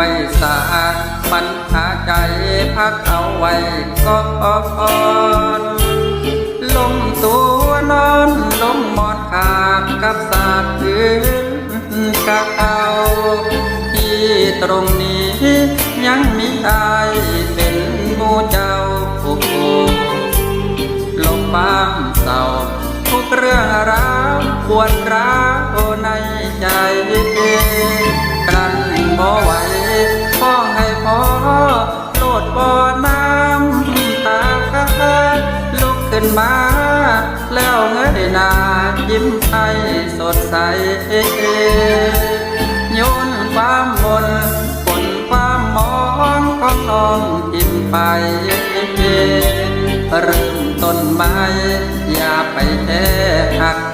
ไว้สาปัญหาใจพักเอาไว้ก็อ่อนลมตัวนอนลมหมอนขาดกับสาดพื้นกับเอาที่ตรงนี้ยังมีใจเป็นมูเจ้าโอ้โหลมบ้ามเศร้าทุกเรื่องราวปวดร้าวในใจ น้ำตาลุกขึ้นมา แล้วเงยหน้ายิ้มให้สดใสโยนความบนฝนความมองของน้องทิ้มไปเริ่มต้นไม้อย่าไปแท้หัก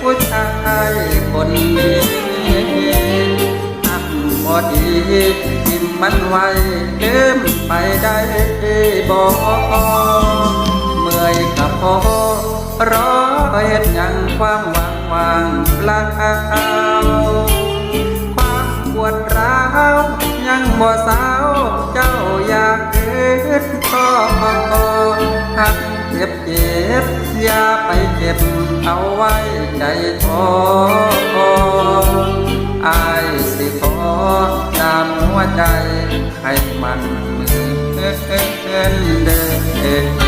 ผู้ชายคนนี้บอดีทิมมันไว้เลืมไปได้บอกเมื่อยกับพอรอเห็นยังความหวังวางเปล่าความปวดร้าวยังบ่สาวเจ้าอยากเกิดก็หัก จ็บเจ็บอย่าไปเจ็บ เอาไว้ใจท้ออายสิขอตามหัวใจ ให้มันเหมือนเดิม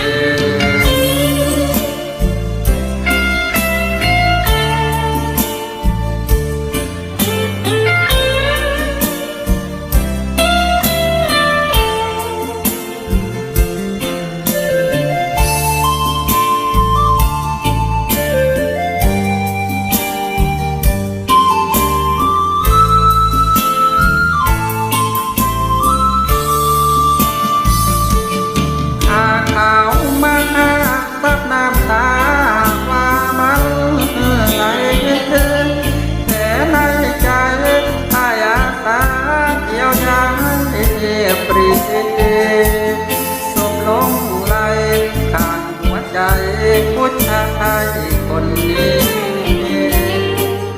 คนนี้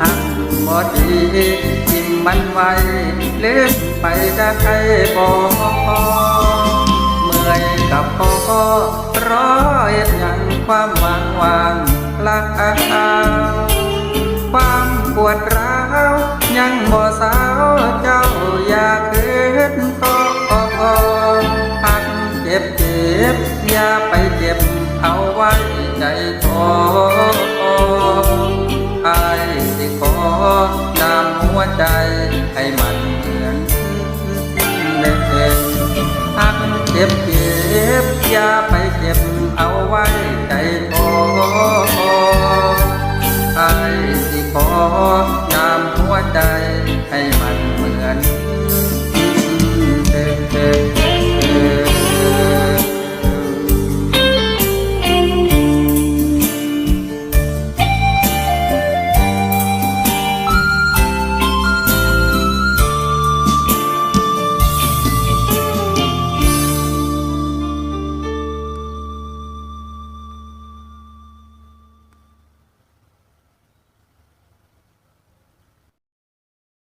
หักบ่ดีทิมมันไว้ลืมไปได้บ่เมื่อยกับพ่อรอเห็นยังความหวังวางลาความปวดร้าวยังบ่สาวจ้า ใจท้ออายสิขอนำหัวใจให้มันเหมือนเดิมหักเจ็บเจ็บ